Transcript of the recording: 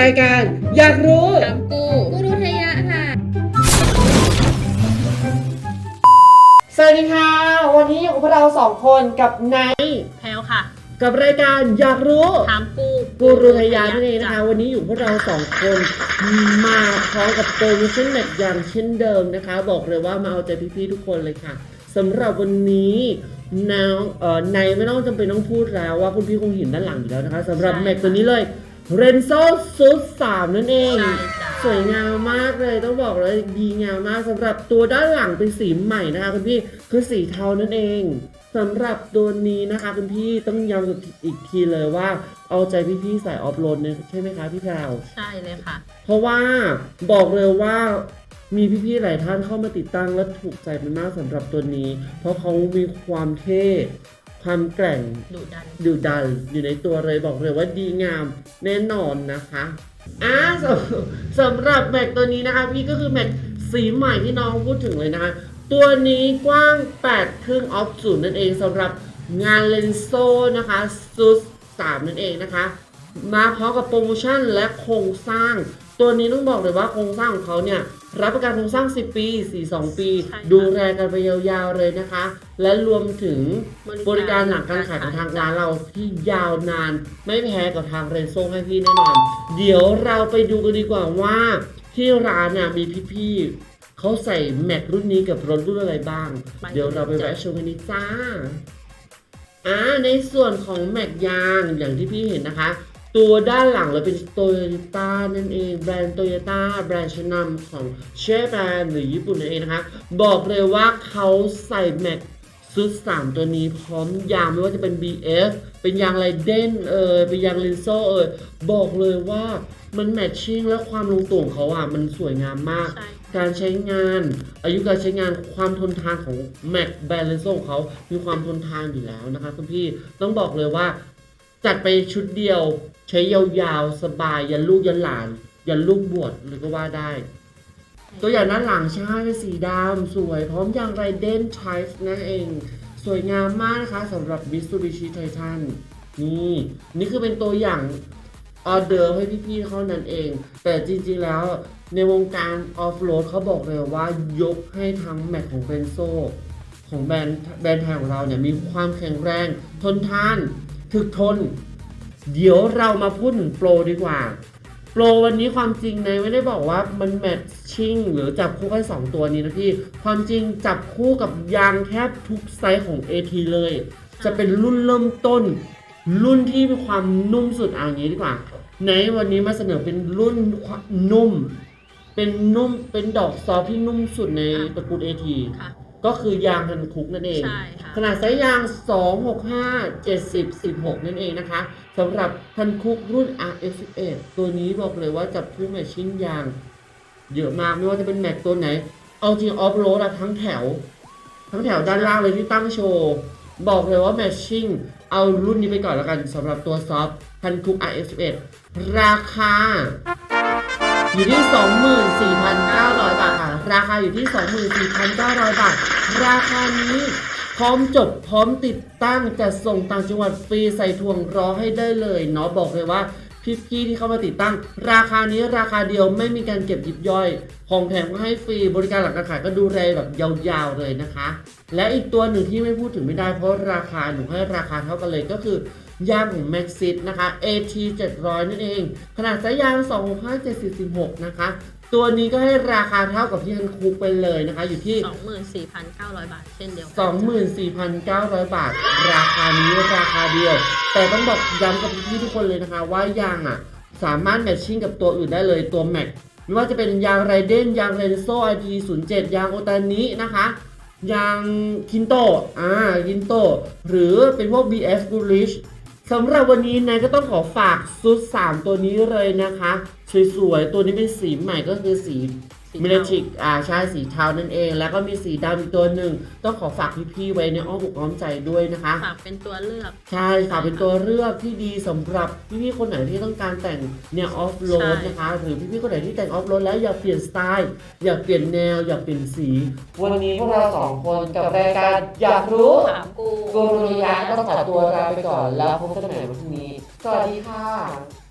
รายการ อยากรู้ถามกูกูรุทยะค่ะสวัสดีค่ะ วันนี้อยู่กับพวกเราสองคนกับไนท์แพลวค่ะ กับรายการอยากรู้ถามกูกูรูทยานั่นเองนะคะ วันนี้อยู่พวกเราสองคนมาพร้อมกับโปรโมชั่นแบบอย่างเช่นเดิมนะคะ บอกเลยว่ามาเอาใจพี่ๆทุกคนเลยค่ะสำหรับวันนี้น้องเอ่อในไม่ต้องจำเป็นต้องพูดแล้วว่าคุณพี่คงเห็นด้านหลังอยู่แล้วนะคะสำหรับแม็กตัวนี้เลย เรนโซซูสามนั่นเอง ใช่จ้ะ สวยงามมากเลยต้องบอกเลยดีงามมากสำหรับตัวด้านหลังเป็นสีใหม่นะคะคุณพี่คือสีเทานั่นเองสำหรับตัวนี้นะคะคุณพี่ต้องย้ำอีกทีเลยว่า เอาใจพี่ๆสายออฟโรดเนี่ยใช่ไหมคะพี่แพรว ใช่เลยค่ะ เพราะว่าบอกเลยว่ามีพี่ๆหลายท่านเข้ามาติดตั้งและถูกใจเป็นมากสำหรับตัวนี้ เพราะเขามีความเท่ ความแกร่งดุดันดุดันอยู่ในตัวเลยบอกเลยว่าดีงามแน่นอนนะคะอ่าสำสำหรับแม็กตัวนี้นะคะ พี่ก็คือแม็กสีใหม่ที่น้องพูดถึงเลยนะคะ ตัวนี้กว้าง 8 ครึ่งออฟศูนย์นั่นเองสำหรับงานเลนโซนะคะซูส3นั่นเองนะคะ มาพร้อมกับโปรโมชั่นและโครงสร้าง ตัวนี้ต้องบอกเลยว่าโครงสร้างของเขาเนี่ย รับประกันโครงสร้าง 10 ปี 42 ปี ใช่ค่ะดูแลกันไปยาวๆเลยนะคะ และรวมถึงบริการหลังการขายของทางร้านเราที่ยาวนาน ไม่แพ้กับทางเรนโซ่ให้พี่แน่นอน เดี๋ยวเราไปดูกันดีกว่าว่า ที่ร้านเนี่ยมีพี่ๆเขาใส่แม็กรุ่นนี้กับรถรุ่นอะไรบ้างเดี๋ยวเราไปแวะชมกันดีจ้า อ่าในส่วนของแม็กยางอย่างที่พี่เห็นนะคะ ตัวด้านหลังเราเป็นโตโยต้านั่นเอง แบรนด์โตโยต้าแบรนด์ชั้นนำของเชฟแบรนด์หรือญี่ปุ่นนั่นเองนะคะ บอกเลยว่าเขาใส่แม็กซุดสามตัวนี้พร้อมยางไม่ว่าจะเป็น BF เป็นยางไรเดนเอยเป็นยางลินโซเอยบอกเลยว่ามันแมทชิ่งและความลงตัวของเขาอะมันสวยงามมากใช่การใช้งานอายุการใช้งานความทนทานของ Mac b a l a n c e ของเขามีความทนทานอยู่แล้วนะคะคุณพี่ต้องบอกเลยว่า จัดไปชุดเดียว ใช้ยาวๆ สบาย ยันลูกยันหลาน ยันลูกบวชหรือก็ว่าได้ ตัวอย่างด้านหลังใช่เป็นสีดำสวย พร้อมยางไรเดนไทฟ์นั่นเอง สวยงามมากนะคะสำหรับ Mitsubishi Titan นี่นี่คือเป็นตัวอย่างออเดอร์ให้พี่ๆเขานั่นเอง แต่จริงๆแล้วในวงการออฟโรดเขาบอกเลยว่ายกให้ทั้งแม็กของเบนโซ ของแบรนด์แบรนด์ไทยของเราเนี่ยมีความแข็งแรง ทนทาน ถึกทน เดี๋ยวเรามาพูดถึงโปรดีกว่า โปรวันนี้ความจริงเนไม่ได้บอกว่ามันแมทชิ่งหรือจับคู่กันสองตัวนี้นะพี่ ความจริงจับคู่กับยางแทบทุกไซส์ของ AT เลย จะเป็นรุ่นเริ่มต้น รุ่นที่มีความนุ่มสุดเอ่างนี้ดีกว่า ในวันนี้มาเสนอเป็นรุ่นนุ่ม เป็นนุ่มเป็นดอกซอฟที่นุ่มสุดในตระกูล AT ค่ะ ก็คือยางฮันคุกนั่นเอง ใช่ค่ะ ขนาดไซส์ยาง 265 70 16 นั่นเองนะคะสำหรับพันคุกรุ่น RS11 ตัวนี้บอกเลยว่าจับคู่แมชชิ่งยาง เยอะมากไม่ว่าจะเป็นแม็กตัวไหน เอาจริงออฟโรดอะทั้งแถว ทั้งแถวด้านล่างเลยที่ตั้งโชว์ บอกเลยว่าแมชชิ่ง เอารุ่นนี้ไปก่อนแล้วกันสำหรับตัวซอฟพันคุก RS11 ราคา อยู่ที่ 24,900 บาทค่ะ ราคาอยู่ที่ 24,900 บาท ราคานี้พร้อมจบพร้อมติดตั้งจะส่งต่างจังหวัดฟรีใส่ทวงรอให้ได้เลยเนาะบอกเลยว่าพี่ๆที่เข้ามาติดตั้ง ราคานี้ราคาเดียวไม่มีการเก็บยิบย่อย ของแถมก็ให้ฟรีบริการหลังการขายก็ดูแลแบบยาวๆเลยนะคะ และอีกตัวหนึ่งที่ไม่พูดถึงไม่ได้เพราะราคาหนูให้ราคาเท่ากันเลยก็คือ ยางของ Maxit นะคะ AT 700 นั่นเอง ขนาดสายยาง 265 716นะคะ ตัวนี้ก็ให้ราคาเท่ากับที่ฮันคุกไปเลยนะคะ อยู่ที่ 24,900 บาท เช่นเดียวกั24,900 บาท ราคานี้ราคาเดียว แต่ต้องบอกย้ำกับพี่ๆทุกคนเลยนะคะ ว่ายางอะ สามารถแมทชิ่งกับตัวอื่นได้เลยตัวแม็กไม่ว่าจะเป็นยางไรเดนยางเรนโซไอทีศูนย์เจ็ดยางโอตานินะคะยางคินโตอ่าคินโตหรือเป็นพวก BF Bullish สำหรับวันนี้นายก็ต้องขอฝากซุด3ตัวนี้เลยนะคะ สวยๆ ตัวนี้เป็นสีใหม่ก็คือสี มิเทาเลชิกอ่าใช่สีเทานั่นเอง แล้วก็มีสีดำอีกตัวหนึ่ง ต้องขอฝากพี่ๆไว้ในอ้อมอกอ้อมใจด้วยนะคะ ฝากเป็นตัวเลือก ใช่ค่ะเป็นตัวเลือกที่ดีสำหรับพี่ๆคนไหนที่ต้องการแต่งเนี่ยออฟโรดใช่นะคะ หรือพี่ๆคนไหนที่แต่งออฟโรดแล้วอยากเปลี่ยนสไตล์อยากเปลี่ยนแนวอยากเปลี่ยนสี วันนี้พวกเราสองคนกับรายการอยากรู้ถามกูกูรูยะต้องขอตัวลาไปก่อนแล้วพบกันใหม่วันพรุ่งนี้สวัสดีค่ะ